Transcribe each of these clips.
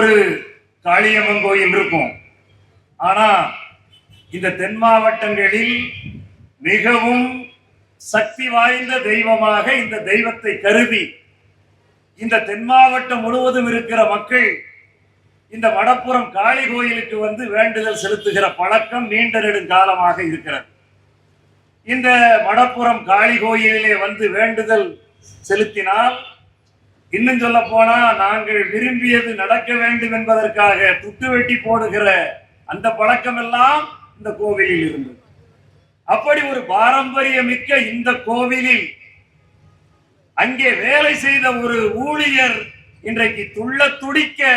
ஒரு காளியம்மன் கோயில் இருக்கும் ஆனா இந்த தென் மாவட்டங்களில் மிகவும் சக்தி வாய்ந்த தெய்வமாக இந்த தெய்வத்தை கருதி இந்த தென் மாவட்டம் முழுவதும் இருக்கிற மக்கள் இந்த மடப்புறம் காளி கோயிலுக்கு வந்து வேண்டுதல் செலுத்துகிற பழக்கம் நீண்ட நெடுங்காலமாக இருக்கிறது. இந்த மடப்புறம் காளி கோயிலிலே வந்து வேண்டுதல் செலுத்தினால் இன்னும் சொல்ல போனா நாங்கள் விரும்பியது நடக்க வேண்டும் என்பதற்காக துட்டு வெட்டி போடுகிற அந்த பழக்கம் எல்லாம் இந்த கோவிலில் இருந்தது. அப்படி ஒரு பாரம்பரியமிக்க இந்த கோவிலில் அங்கே வேலை செய்த ஒரு ஊழியர் இன்றைக்கு துள்ள துடிக்க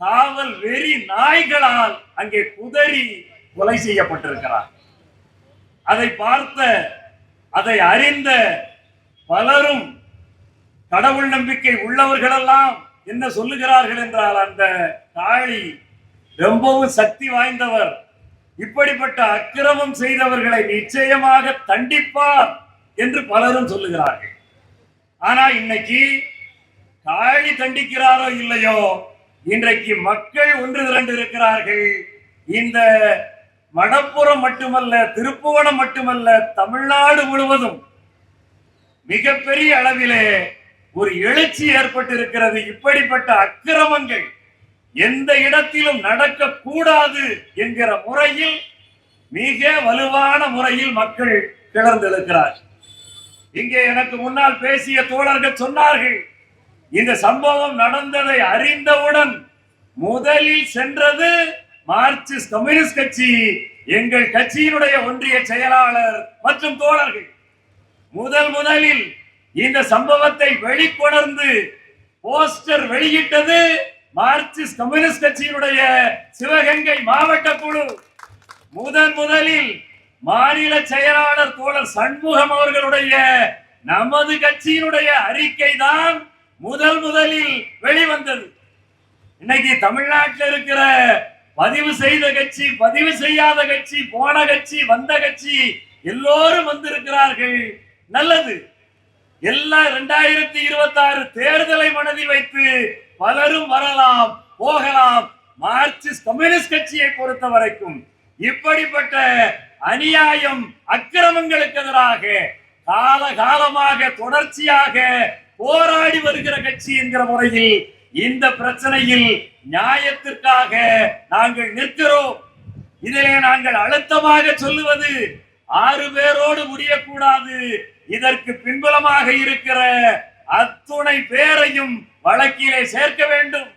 காவல் வெறி நாய்களால் அங்கே குதறி கொலை செய்யப்பட்டிருக்கிறார். அதை பார்த்த அதை அறிந்த பலரும் கடவுள் நம்பிக்கை உள்ளவர்களெல்லாம் என்ன சொல்லுகிறார்கள் என்றால் அந்த தாழி ரொம்பவும் சக்தி வாய்ந்தவர். இப்படிப்பட்ட அக்கிரமம் செய்தவர்களை நிச்சயமாக தண்டிப்பார் என்று பலரும் சொல்லுகிறார்கள். ஆனா இன்னைக்கு தாழி தண்டிக்கிறாரோ இல்லையோ இன்றைக்கு மக்கள் ஒன்று திரண்டு இருக்கிறார்கள். இந்த மடப்புறம் மட்டுமல்ல திருப்புவனம் மட்டுமல்ல தமிழ்நாடு முழுவதும் மிகப்பெரிய அளவிலே ஒரு எழுச்சி ஏற்பட்டிருக்கிறது. இப்படிப்பட்ட அக்கிரமங்கள் எந்த இடத்திலும் நடக்க கூடாது என்கிற முறையில் மிக வலுவான முறையில் மக்கள் கிளர்ந்திருக்கிறார் இங்கே எனக்கு முன்னால் பேசிய தோழர்கள் சொன்னார்கள் இந்த சம்பவம் நடந்ததை அறிந்தவுடன் முதலில் சென்றது மார்க்சிஸ்ட் கம்யூனிஸ்ட் கட்சி எங்கள் கட்சியினுடைய ஒன்றிய செயலாளர் மற்றும் தோழர்கள். முதல் முதலில் இந்த சம்பவத்தை வெளிக்கொணர்ந்து போஸ்டர் வெளியிட்டது மார்க்சிஸ்ட் கம்யூனிஸ்ட் கட்சியினுடைய சிவகங்கை மாவட்ட குழு. முதன் முதலில் மாநில செயலாளர் தோழர் சண்முகம் அவர்களுடைய நமது கட்சியினுடைய அறிக்கை தான் முதல் முதலில் வெளிவந்தது. இன்னைக்கு தமிழ்நாட்டில் இருக்கிற பதிவு செய்த கட்சி பதிவு செய்யாத கட்சி போன கட்சி வந்த கட்சி எல்லோரும் வந்திருக்கிறார்கள். நல்லது. எல்லா இரண்டாயிரத்தி இருபத்தி ஆறு தேர்தலை மனதில் வைத்து பலரும் வரலாம் போகலாம். மார்க்சிஸ்ட் கம்யூனிஸ்ட் கட்சியை பொறுத்த வரைக்கும் இப்படிப்பட்ட அநியாயம் அக்கிரமங்களுக்கு எதிராக கால காலமாக தொடர்ச்சியாக போராடி வருகிற கட்சி என்கிற முறையில் இந்த பிரச்சனையில் நியாயத்திற்காக நாங்கள் நிற்கிறோம். இதிலே நாங்கள் அழுத்தமாக சொல்லுவது ஆறு பேரோடு முடியக்கூடாது. இதற்கு பின்புலமாக இருக்கிற அத்துணை பேரையும் வழக்கிலே சேர்க்க வேண்டும்.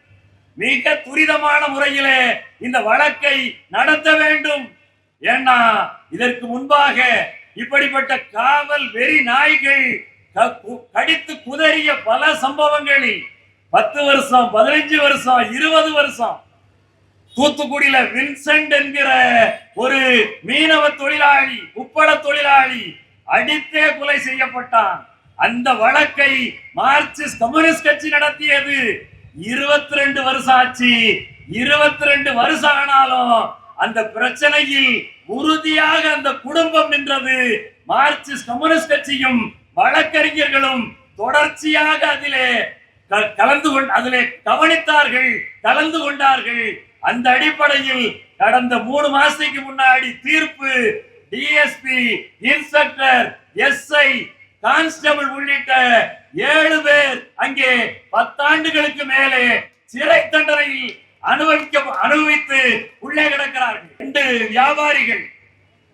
மிக துரிதமான முறையிலே இந்த வழக்கை நடத்த வேண்டும். ஏன்னா இதற்கு முன்பாக இப்படிப்பட்ட காவல் வெறி நாய்கள் கடித்து குதறிய பல சம்பவங்களில் பத்து வருஷம் பதினஞ்சு வருஷம் இருபது வருஷம் தூத்துக்குடியில வின்சென்ட் என்கிற ஒரு மீனவ தொழிலாளி உப்பட தொழிலாளி அடித்தே கொலை செய்யப்பட்டான். அந்த வழக்கை மார்க்சிஸ்ட் கம்யூனிஸ்ட் கட்சி நடத்தியது. இருபத்தி ரெண்டு வருஷம் ஆச்சு. இருபத்தி ரெண்டு வருஷம் ஆனாலும் அந்த பிரச்சனையில் உறுதியாக அந்த குடும்பம் நின்றது. மார்க்சிஸ்ட் கம்யூனிஸ்ட் கட்சியும் வழக்கறிஞர்களும் தொடர்ச்சியாக அதிலே க- கலந்து கொண்டு அதிலே கவனித்தார்கள் கலந்து கொண்டார்கள். அந்த அடிப்படையில் கடந்த மூணு மாசத்துக்கு முன்னாடி தீர்ப்பு டிஎஸ்பி இன்ஸ்பெக்டர் எஸ்ஐ கான்ஸ்டபிள் உள்ளிட்ட ஏழு பேர் அங்கே பத்தாண்டுகளுக்கு மேலே சிறை தண்டனையில் அனுபவிக்க அனுபவித்து உள்ளே கிடக்கிறார்கள். ரெண்டு வியாபாரிகள்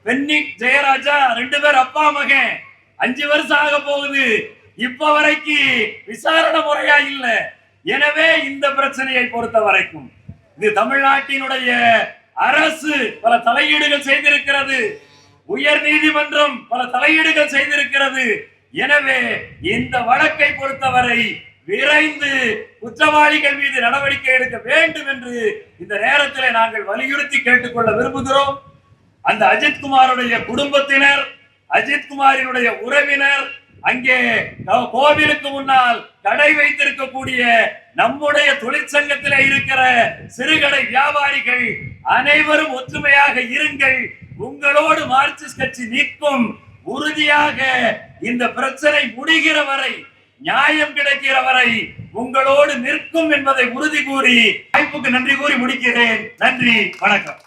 பென்னிக் ஜெயராஜா ரெண்டு பேர் அப்பா மகன். அஞ்சு வருஷம் ஆக போகுது. இப்ப வரைக்கும் விசாரணை முறையா இல்லை. எனவே இந்த பிரச்சனையை பொறுத்த வரைக்கும் இது தமிழ்நாட்டினுடைய அரசு பல தலையீடுகள் செய்திருக்கிறது. உயர் நீதிமன்றம் பல தலையீடுகள் செய்திருக்கிறது. எனவே இந்த வழக்கை பொறுத்தவரை விரைந்து குற்றவாளிகள் மீது நடவடிக்கை எடுக்க வேண்டும் என்று இந்த நேரத்தில் நாங்கள் வலியுறுத்தி கேட்டுக்கொள்ள விரும்புகிறோம். அந்த அஜித்குமாருடைய குடும்பத்தினர் அஜித்குமாரினுடைய உறவினர் அங்கே கோவிலுக்கு முன்னால் கடை வைத்திருக்கக்கூடிய நம்முடைய தொழிற்சங்கத்திலே இருக்கிற சிறுகடை வியாபாரிகள் அனைவரும் ஒற்றுமையாக இருங்கள். உங்களோடு மார்க்சிஸ்ட் கட்சி நிற்கும் உறுதியாக இந்த பிரச்சனை முடிகிற வரை நியாயம் கிடைக்கிற வரை உங்களோடு நிற்கும் என்பதை உறுதி கூறி வாய்ப்புக்கு நன்றி கூறி முடிக்கிறேன். நன்றி வணக்கம்.